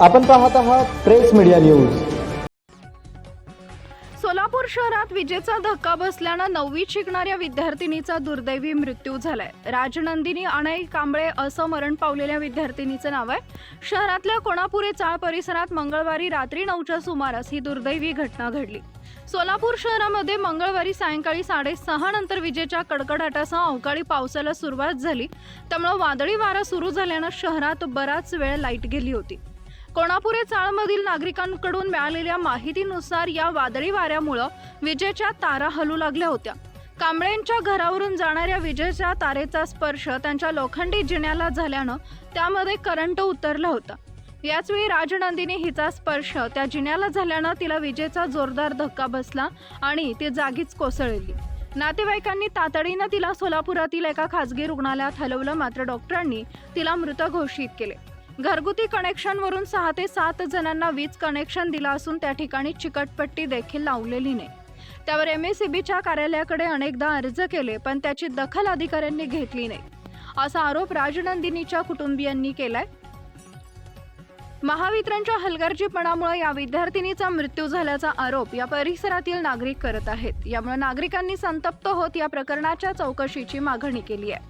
आपण पाहत आहात प्रेस मीडिया न्यूज. शहरात विजेचा धक्का बसल्यानं नववीत शिकणाऱ्या विद्यार्थिनीचा दुर्दैवी मृत्यू झालाय. राजनंदिनी अणय कांबळे असं मरण पावलेल्या विद्यार्थिनीचं नाव आहे. शहरातल्या कोणापुरे चाळ परिसरात मंगळवारी रात्री नऊच्या सुमारास ही दुर्दैवी घटना घडली. सोलापूर शहरामध्ये मंगळवारी सायंकाळी साडेसहा नंतर विजेच्या कडकडाटासह अवकाळी पावसाला सुरुवात झाली. त्यामुळे वादळी वारा सुरू झाल्यानं शहरात बराच वेळ लाइट गेली होती. कोणापुरे चाळमधील नागरिकांकडून मिळालेल्या माहितीनुसार या वादळी वाऱ्यामुळं विजेच्या तारा हलू लागल्या होत्या. कांबळेंच्या घरावरून जाणाऱ्या विजेच्या तारेचा स्पर्श त्यांच्या लोखंडी जिन्याला झाल्यानं त्यामध्ये करंट उतरला होता. याचवेळी राजनंदिनी हिचा स्पर्श त्या जिन्याला झाल्यानं तिला विजेचा जोरदार धक्का बसला आणि ती जागीच कोसळली. नातेवाईकांनी तातडीनं तिला सोलापुरातील एका खासगी रुग्णालयात हलवलं मात्र डॉक्टरांनी तिला मृत घोषित केले. घरगुती कनेक्शनवरून सहा ते सात जणांना वीज कनेक्शन दिलं असून त्या ठिकाणी चिकटपट्टी देखील लावलेली नाही. त्यावर एम एस कार्यालयाकडे अनेकदा अर्ज केले पण त्याची दखल अधिकाऱ्यांनी घेतली नाही. असा आरोप राजनंदिनीच्या कुटुंबियांनी केलाय. महावितरणच्या हलगर्जीपणामुळे या विद्यार्थिनीचा मृत्यू झाल्याचा आरोप या परिसरातील नागरिक करत आहेत. यामुळे नागरिकांनी संतप्त होत या प्रकरणाच्या चौकशीची मागणी केली आहे.